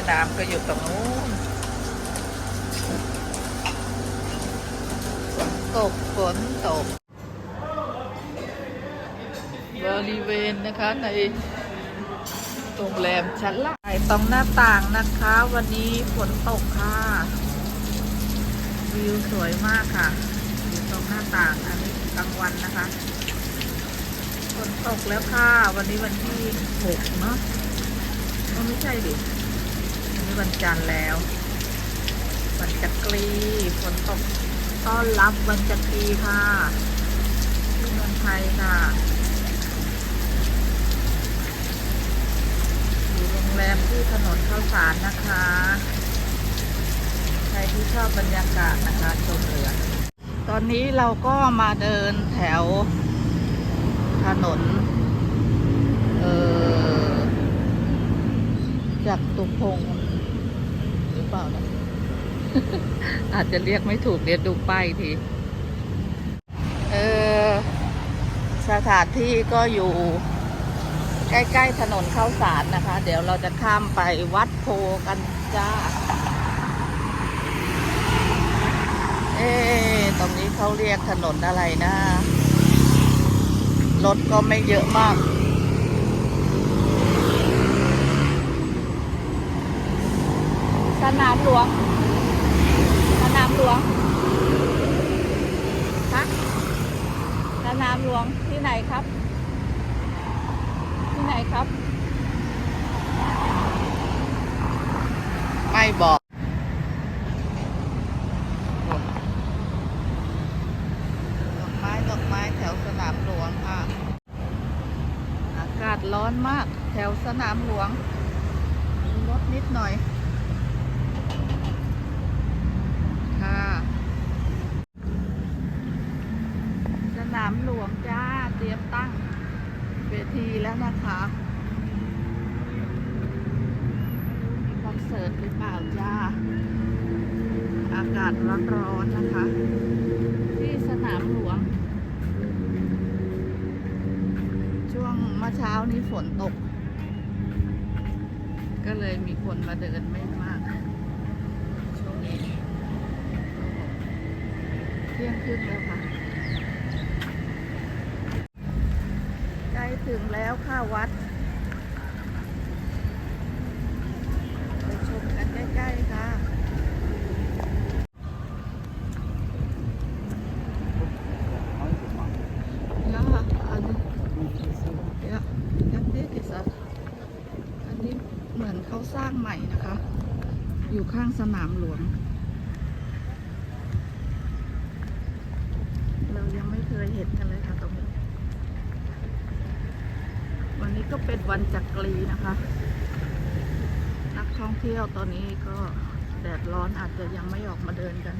ม่น้ำก็อยู่ตรงนู้นฝนตกฝนตกบริเวณนะคะในโรงแรมชั้นล่างตรงหน้าต่างนะคะ วันนี้ฝนตกค่ะ วิวสวยมากค่ะ อยู่ตรงหน้าต่างอันนี้กลางวันนะคะฝนตกแล้วค่ะ วันนี้วันที่หกเนาะไม่ใช่ดิ วันจันทร์แล้ว วันจักรีฝนตกต้อนรับวันจักรีค่ะที่เมืองไทยค่ะอยู่โรงแรมที่ถนนข้าวสารนะคะ ใครที่ชอบบรรยากาศนะคะชมเรือตอนนี้เราก็มาเดินแถวถนน เออจากตุพงศ์ เปล่านะอาจจะเรียกไม่ถูกเดี๋ยวดูป้ายอีกที เออ สถานที่ก็อยู่ ใกล้ ๆ ถนนข้าวสารนะคะ เดี๋ยวเราจะข้ามไปวัดโพกันจ้า เอ๊ะตรงนี้เขาเรียกถนนอะไรนะ รถก็ไม่เยอะมาก สนามหลวง สนามหลวง ฮะ สนามหลวงที่ไหนครับ ที่ไหนครับ ไม่บอกดอกไม้ดอกไม้แถวสนามหลวงค่ะ อากาศร้อนมากแถวสนามหลวงมีรถนิดหน่อย ค่ะ สนามหลวงจ้า เตรียมตั้งเวทีแล้วนะคะมีคอนเสิร์ตหรือเปล่าจ้า อาศร้อนๆนะคะ ที่สนามหลวง ช่วงเมื่อเช้านี้ฝนตก ก็เลยมีคนมาเดินไม่มากช่วงนี้เที่ยงครึ่งแล้วค่ะใกล้ถึงแล้วค่ะวัดไปชมกันใกล้ ๆ ค่ะ Ja, อันนี้ ja, ja, det är så. อันนี้เหมือนเขาสร้างใหม่นะคะ อยู่ ข้างสนามหลวง เรายังไม่เคยเห็นกันเลยค่ะตรงนี้ วันนี้ก็เป็นวันจักรีนะคะ นักท่องเที่ยวตอนนี้ก็แดดร้อนอาจจะยังไม่ออกมาเดินกัน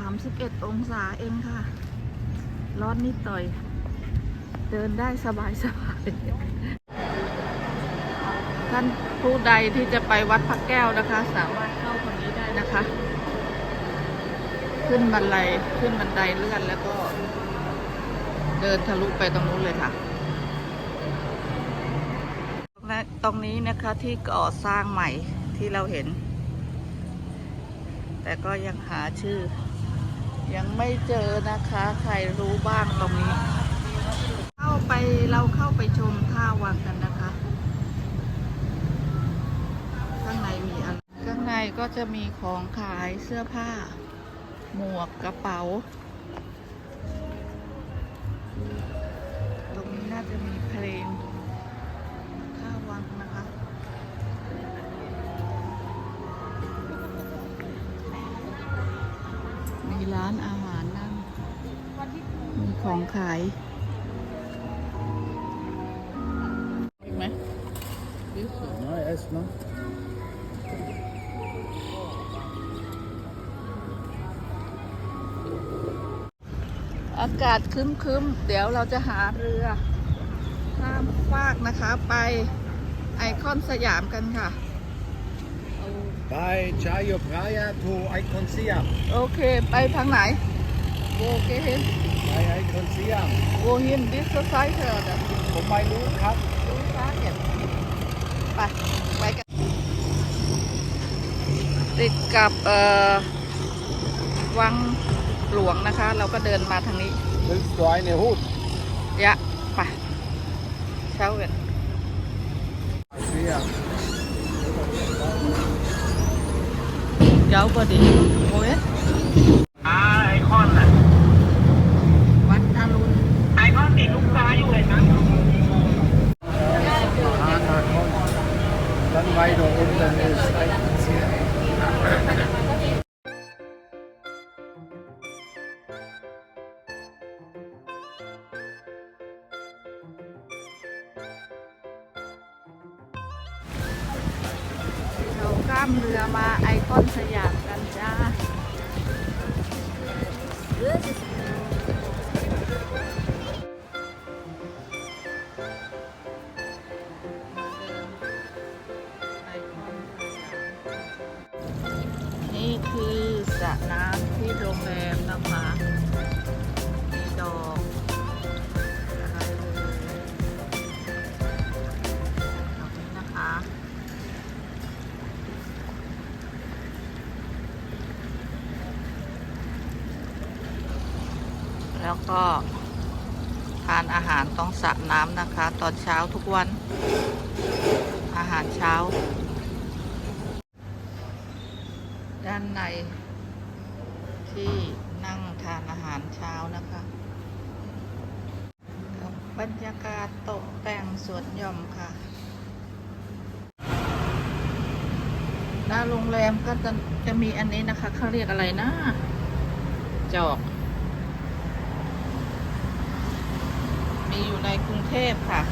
31 องศาเองค่ะ ร้อนนิดหน่อย เดินได้สบายสบาย ท่านผู้ใดที่จะไปวัดพระแก้วนะคะ สามารถเข้าตรงนี้ได้นะคะ ขึ้นบันไดขึ้นบันไดเลื่อนแล้วก็ เดินทะลุไปตรงนู้นเลยค่ะและตรงนี้นะคะที่ก่อสร้างใหม่ที่เราเห็น แต่ก็ยังหาชื่อ ยังไม่เจอนะคะ ใครรู้บ้างตรงนี้ เข้าไปเราเข้าไปชมท่าวังกันนะคะ ข้างในมีอะไร ข้างใน ก็จะมีของขายเสื้อผ้า หมวกกระเป๋า ตรงนี้น่าจะมีเพลงท่าวังนะคะ มีร้านอาหารนั่ง มีของขายอีกไหม Nice, no? ากาศครึ้มๆเดี๋ยวเราจะหาเรือข้ามฟากนะคะไปไอคอนสยามกันค่ะ By Chayo Praia to Icon Siam. โอเค ไปทางไหนโอเคเห็น By Icon Siam. โอเห็นดิสไซเธอร์นะผมไม่รู้ครับดูฟ้าเห็นไปไปกันติดกับเอ่อวัง หลวงนะคะ เราก็เดินมาทางนี้ Willst du eine Hut? ยะไปเช้ากัน Siam. เจ้าบดีโอ้ย เราข้มเรือมาไอคอนสยามกันจ้านี่คือสระน้ำที่โรงแรม แล้วก็ทานอาหารต้องสระน้ำนะคะ ตอนเช้าทุกวัน อาหารเช้า ด้านในที่นั่งทานอาหารเช้านะคะบบรรยากาศตกแต่งสวนหย่อมค่ะ หน้าโรงแรมก็จะจะมีอันนี้นะคะเขาเรียกอะไรนะ จอก มีอยู่ในกรุงเทพค่ะ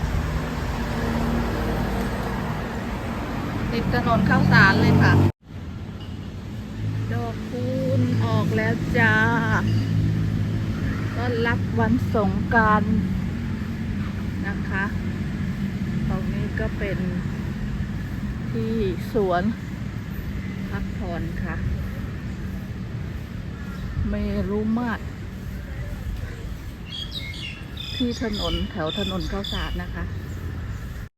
ติดถนนข้าวสารเลยค่ะ ดอกคูณออกแล้วจ้าต้อนรับวันสงกรารนะคะตรงนี้ก็เป็นที่สวนพักผ่อนค่ะ เมรุมาตร ที่ถนนแถวถนนข้าวสารนะคะ